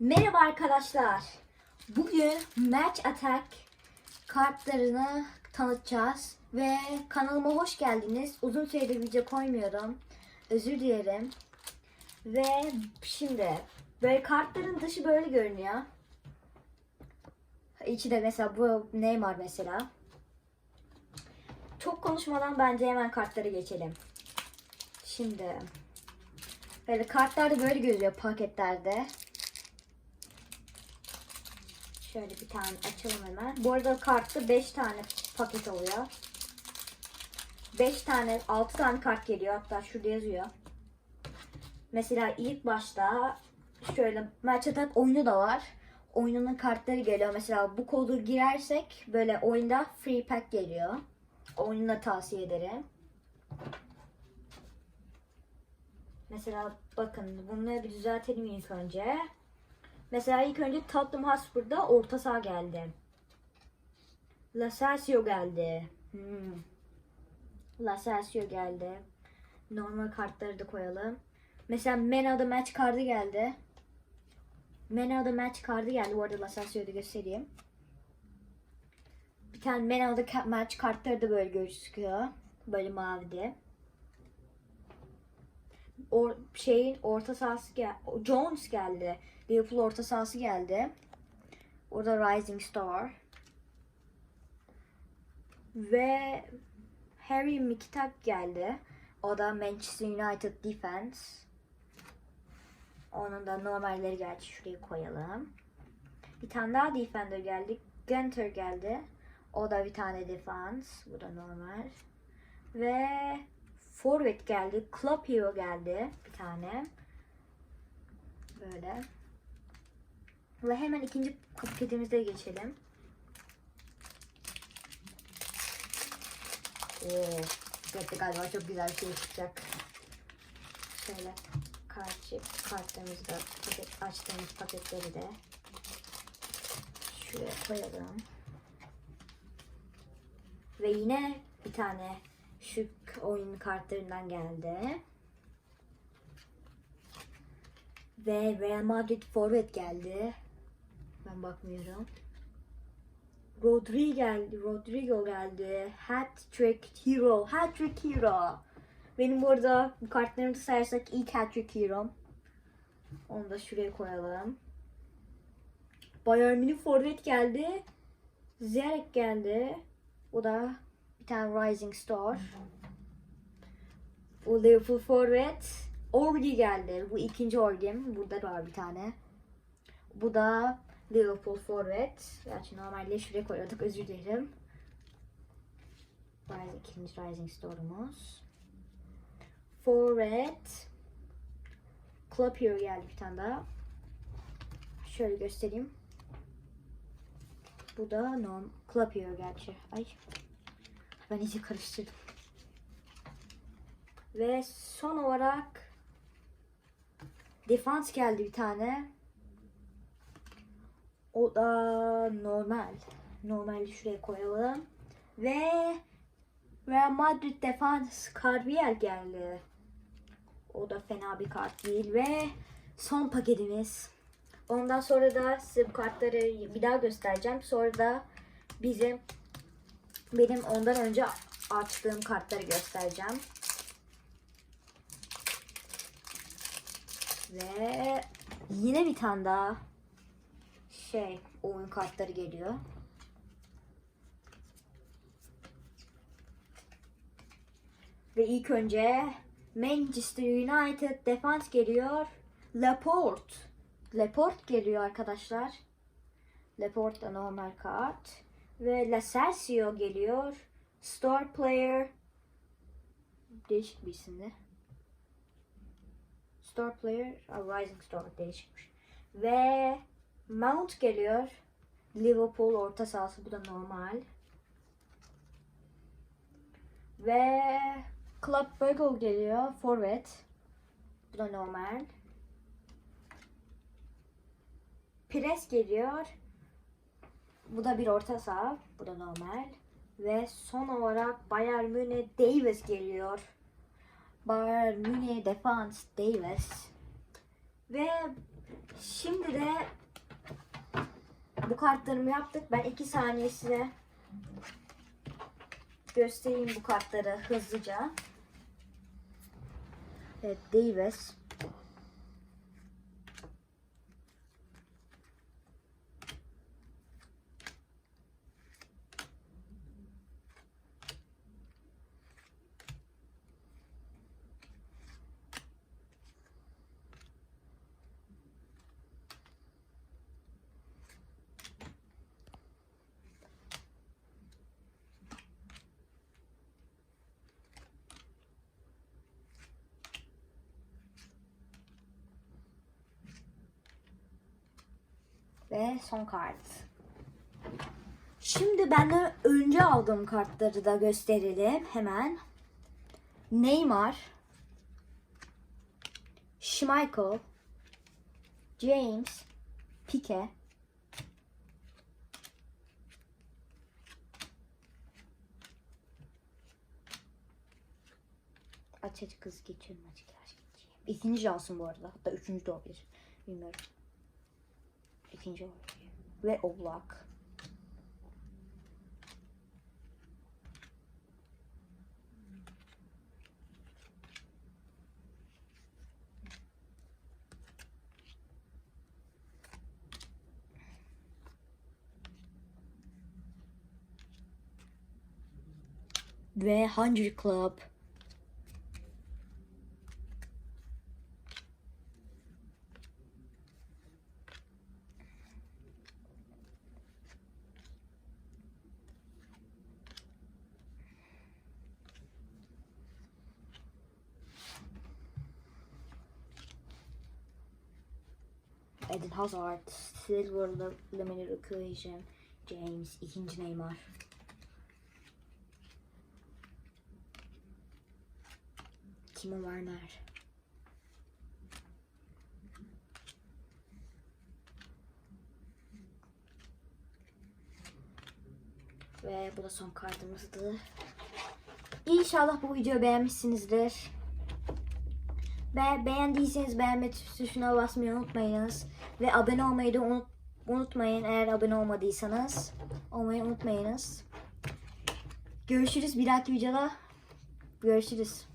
Merhaba arkadaşlar. Bugün Match Attack kartlarını tanıtacağız. Ve kanalıma hoş geldiniz. Uzun süredir video koymuyorum. Özür dilerim. Ve şimdi böyle kartların dışı böyle görünüyor. İçi de mesela bu Neymar mesela. Çok konuşmadan bence hemen kartlara geçelim. Şimdi böyle kartlar da böyle gözüyor paketlerde. Şöyle bir tane açalım hemen. Bu arada kartta 5 tane paket oluyor. 5 tane, 6 tane kart geliyor. Hatta şurada yazıyor. Mesela ilk başta şöyle Match Attack oyunu da var. Oyunun kartları geliyor. Mesela bu kodu girersek böyle oyunda free pack geliyor. Oyunu tavsiye ederim. Mesela bakın bunları bir düzeltelim ilk önce. Mesela ilk önce Tottenham Hotspur'da orta saha geldi. Lasasio geldi. Hmm. Lasasio geldi. Normal kartları da koyalım. Mesela Man of the Match kartı geldi. Man of the Match kartı geldi. Bu arada Lasasio'yu da göstereyim. Bir tane Man of the Match kartları da böyle gözüküyor. Böyle mavide. O şeyin orta sahası gel Jones geldi. Liverpool orta sahası geldi. Orada Rising Star. Ve Harry Mkhitaryan geldi. O da Manchester United Defense. Onun da normalleri geldi. Şuraya koyalım. Bir tane daha Defender geldi. Gunter geldi. O da bir tane defense. Bu da normal. Ve Forvet geldi. Club Hero geldi. Bir tane. Böyle. Ve hemen ikinci paketimize geçelim. Oo, pakette galiba çok güzel bir şey çıkacak. Şöyle kartçı kartlarımızı da paket, açtığımız paketleri de şuraya koyalım. Ve yine bir tane şu oyun kartlarından geldi. Ve Real Madrid forvet geldi. Ben bakmıyorum. Rodrigo geldi. Rodrigo geldi. Hat-trick hero. Hat-trick hero. Benim bu arada bu kartlarımı sayarsak ilk hat-trick hero'm. Onu da şuraya koyalım. Bayern Münih forvet geldi. Ziyarek geldi. O da bir tane Rising Star. Bu Liverpool forvet. Orgi geldi. Bu ikinci Orgi'm. Burada da var bir tane. Bu da Liverpool forvet. Gerçi normalde şuraya koyuyorduk. Özür dilerim. Rising, ikinci Rising Star'ımız. Forvet. Club Hero geldi bir tane daha. Şöyle göstereyim. Bu da norm Club Hero gerçi. Ay. Ben iyice karıştırdım. Ve son olarak Defans geldi bir tane. O da normal. Normali şuraya koyalım. Ve Real Madrid defans Carviel geldi. O da fena bir kart değil ve son paketimiz. Ondan sonra da size bu kartları bir daha göstereceğim. Sonra da bizim benim ondan önce açtığım kartları göstereceğim. Ve yine bir tane daha şey oyun kartları geliyor. Ve ilk önce Manchester United defans geliyor. Laporte. Laporte geliyor arkadaşlar. Laporte da normal kart. Ve Lasensio geliyor. Star Player. Değişik bir isimdi. Star Player, a Rising Star değişikmiş. Ve Mount geliyor. Liverpool orta sahası bu da normal. Ve Club Brugge geliyor. Forvet. Bu da normal. Pires geliyor. Bu da bir orta saha. Bu da normal. Ve son olarak Bayern Münih Davis geliyor. Bayern Münih Defans Davis. Ve Şimdi de bu kartlarımı yaptık. Ben iki saniye size göstereyim bu kartları hızlıca. Evet Davis. Ve son kart. Şimdi benden önce aldığım kartları da gösterelim hemen. Neymar, Schmeichel, James, Pique, Aç aç kız geçiyorum aç aç geçeyim. İkinci Johnson bu arada. Hatta üçüncü de olabilir. Bilmiyorum. İkinci. Ve Oblak. Ve Hundred Club. Eden Hazard, Silver Limited Equation, James, ikinci Neymar. Timo Werner. Ve bu da son kartımızdı. İnşallah bu videoyu beğenmişsinizdir. Be beğendiyseniz beğenme tuşuna basmayı unutmayınız. Ve abone olmayı da unut unutmayın eğer abone olmadıysanız. Olmayı unutmayınız. Görüşürüz bir dahaki videoda. Görüşürüz.